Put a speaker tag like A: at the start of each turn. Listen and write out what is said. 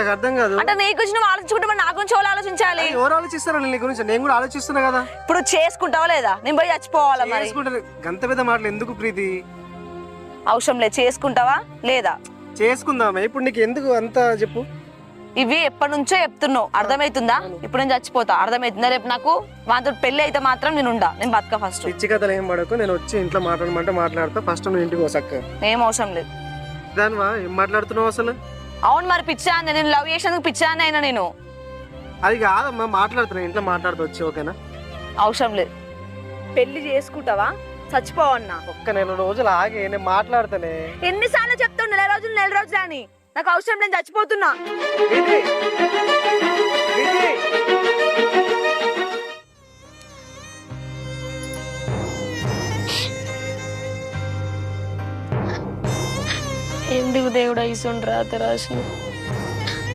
A: నాకు అర్థం కాదు.
B: అంటే నీ గురించి నువ్వు ఆలోచించుకుంటే మరి నా గురించి వాళ్ళు ఆలోచించాలి?
A: ఎవరు ఆలోచిస్తారా నీ గురించి? నేను కూడా ఆలోచిస్తున్నా కదా.
B: ఇప్పుడు చేసుకుంటావా లేదా? నేను పోయి చచ్చిపోవాలా మరి?
A: చేసుకుంటే గంత పెద్ద మాటలు ఎందుకు ప్రీతి?
B: అవసరం లేదు. చేసుకుంటావా లేదా?
A: చేసుకుందామే. ఇప్పుడు నీకు ఎందుకు అంత చెప్పు?
B: ఇవి ఎప్పటి నుంచో చెప్తున్నావు. అర్థమవుతుందా ఇప్పుడు నేను చచ్చిపోతా. అర్థమవుతుందా రేపు నాకు? వాతో పెళ్ళి అయితే మాత్రం నేను ఉండా. నేను బతక ఫస్ట్
A: పిచ్చి కథలు ఏం పడకు. నేను వచ్చి ఇంట్లో మాట్లాడమంటే మాట్లాడతా. ఫస్ట్ నువ్వు ఇంటికి పోసక్క
B: ఏం అవసరం లేదు.
A: దానివా? ఏం మాట్లాడుతున్నావు అసలు?
B: అవును మరి పిచ్చా నేను లవ్ చేసేందుకు పిచ్చా అని అయినా నేను.
A: అది కాదమ్మా మాట్లాడుతున్నా ఇంట్లో మాట్లాడుతూ వచ్చి ఓకేనా?
B: అవసరం లేదు. పెళ్ళి చేసుకుంటావా? చచ్చిపోవన్నా
A: ఒక్క నెల రోజులు ఆగి నేను మాట్లాడతానే.
B: ఎన్నిసార్లు చెప్తుండు నెల రోజులు నెల రోజులు అని. నాకు అవసరం నేను చచ్చిపోతున్నా.
C: ఎందుకు దేవుడు ఐసుండ్రా రాత రాసిన?